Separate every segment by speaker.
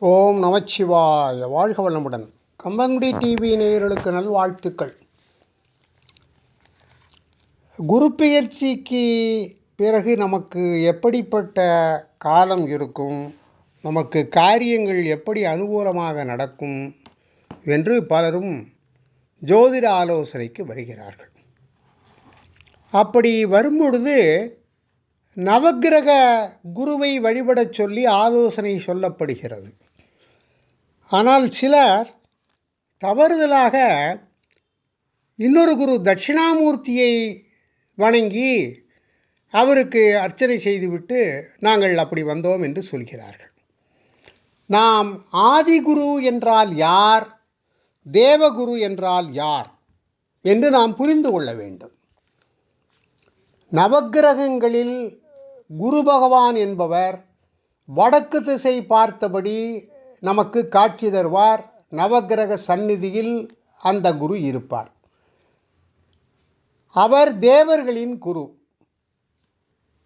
Speaker 1: ஓம் நமச்சிவாய வாழ்க வளமுடன். கம்பங்குடி டிவி நேயர்களுக்கு நல்வாழ்த்துக்கள். குரு பெயர்ச்சிக்கு பிறகு நமக்கு எப்படிப்பட்ட காலம் இருக்கும்? நமக்கு காரியங்கள் எப்படி அனுகூலமாக நடக்கும்? என்று பலரும் ஜோதிட ஆலோசனைக்கு வருகிறார்கள். அப்படி வரும்பொழுது நவக்கிரக குருவை வழிபடச் சொல்லி ஆலோசனை சொல்லப்படுகிறது. ஆனால் சிலர் தவறுதலாக இன்னொரு குரு தட்சிணாமூர்த்தியை வணங்கி அவருக்கு அர்ச்சனை செய்துவிட்டு நாங்கள் அப்படி வந்தோம் என்று சொல்கிறார்கள். நாம் ஆதிகுரு என்றால் யார் தேவகுரு என்றால் யார் என்று நாம் புரிந்து கொள்ள வேண்டும். நவக்கிரகங்களில் குரு பகவான் என்பவர் வடக்கு திசை பார்த்தபடி நமக்கு காட்சி தருவார். நவக்கிரக சந்நிதியில் அந்த குரு இருப்பார். அவர் தேவர்களின் குரு.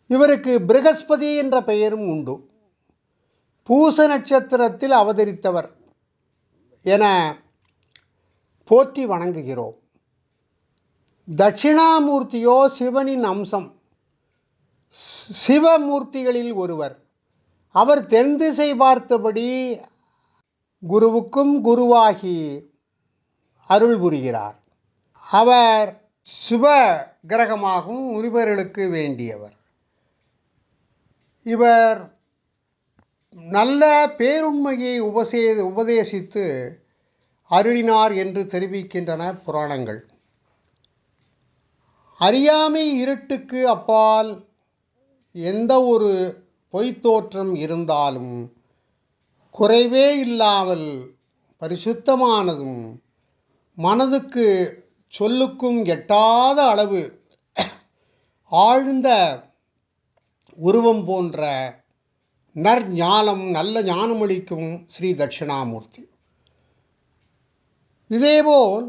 Speaker 1: இவருக்கு பிரகஸ்பதி என்ற பெயரும் உண்டு. பூச நட்சத்திரத்தில் அவதரித்தவர் என போற்றி வணங்குகிறோம். தட்சிணாமூர்த்தியோ சிவனின் அம்சம். சிவமூர்த்திகளில் ஒருவர். அவர் தென் திசை பார்த்தபடி குருவுக்கும் குருவாகி அருள் புரிகிறார். அவர் சிவ கிரகமாகவும் முனிவர்களுக்கு வேண்டியவர். இவர் நல்ல பேருண்மையை உபசே உபதேசித்து அருளினார் என்று தெரிவிக்கின்றன புராணங்கள். அறியாமை இருட்டுக்கு அப்பால் எந்த ஒரு பொய்த்தோற்றம் இருந்தாலும் குறைவே இல்லாமல் பரிசுத்தமானதும் மனதுக்கு சொல்லுக்கும் எட்டாத அளவு ஆழ்ந்த உருவம் போன்ற நற்ஞானம் நல்ல ஞானமளிக்கும் ஸ்ரீ தட்சிணாமூர்த்தி. இதேபோல்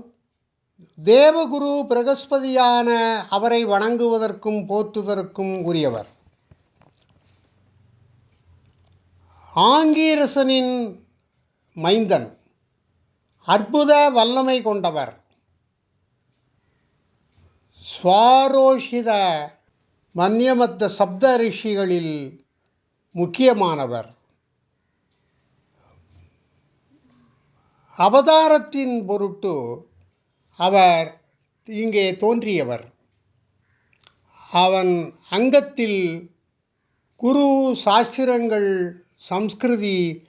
Speaker 1: தேவகுரு பிரகஸ்பதியான அவரை வணங்குவதற்கும் போற்றுவதற்கும் உரியவர். ஆங்கீரசனின் மைந்தன் அற்புத வல்லமை கொண்டவர். சுவாரோஷித மன்யமத்த சப்த ரிஷிகளில் முக்கியமானவர். அவதாரத்தின் பொருட்டு அவர் இங்கே தோன்றியவர். அவன் அங்கத்தில் குரு சாஸ்திரங்கள் சம்ஸ்கிருதி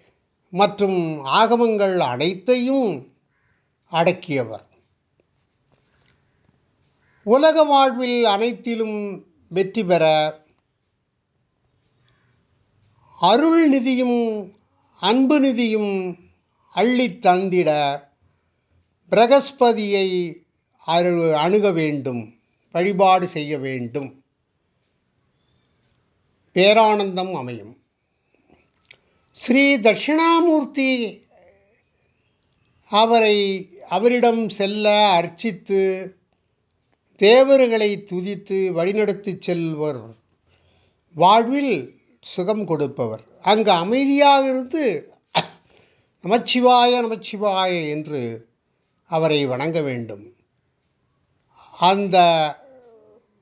Speaker 1: மற்றும் ஆகமங்கள் அனைத்தையும் அடக்கியவர். உலக வாழ்வில் அனைத்திலும் வெற்றி பெற அருள் நிதியும் அன்பு நிதியும் அள்ளி தந்திட பிரகஸ்பதியை அரு அணுக வேண்டும் வழிபாடு செய்ய வேண்டும். பேரானந்தம் அமையும். ஸ்ரீ தட்சிணாமூர்த்தி அவரை அவரிடம் செல்ல அர்ச்சித்து தேவர்களை துதித்து வழிநடத்தி செல்வர். வாழ்வில் சுகம் கொடுப்பவர். அங்கு அமைதியாக இருந்து நமச்சிவாய நமச்சிவாய என்று அவரை வணங்க வேண்டும். அந்த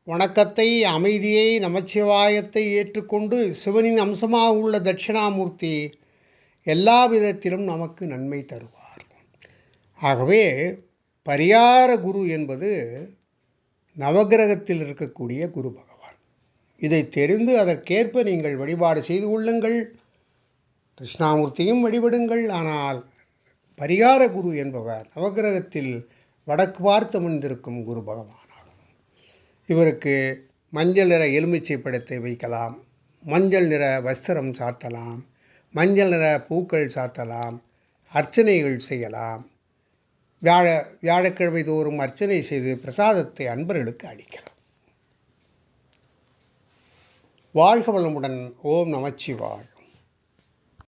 Speaker 1: வணக்கத்தை அமைதியை நமச்சிவாயத்தை ஏற்றுக்கொண்டு சிவனின் அம்சமாக உள்ள தட்சிணாமூர்த்தி எல்லா விதத்திலும் நமக்கு நன்மை தருவார். ஆகவே பரிகார குரு என்பது நவகிரகத்தில் இருக்கக்கூடிய குரு பகவான். இதை தெரிந்து அதற்கேற்ப நீங்கள் வழிபாடு செய்து கொள்ளுங்கள். கிருஷ்ணாமூர்த்தியும் வழிபடுங்கள். ஆனால் பரிகார குரு என்பவர் நவகிரகத்தில் வடக்கு பார்த்து அமர்ந்திருக்கும் குரு பகவான். இவருக்கு மஞ்சள் நிற எலுமிச்சை படத்தை வைக்கலாம். மஞ்சள் நிற வஸ்திரம் சாத்தலாம். மஞ்சள் நிற பூக்கள் சாத்தலாம். அர்ச்சனைகள் செய்யலாம். வியாழ வியாழக்கிழமை தோறும் அர்ச்சனை செய்து பிரசாதத்தை அன்பர்களுக்கு அளிக்கலாம். வாழ்க வளமுடன். ஓம் நமச்சிவாய்.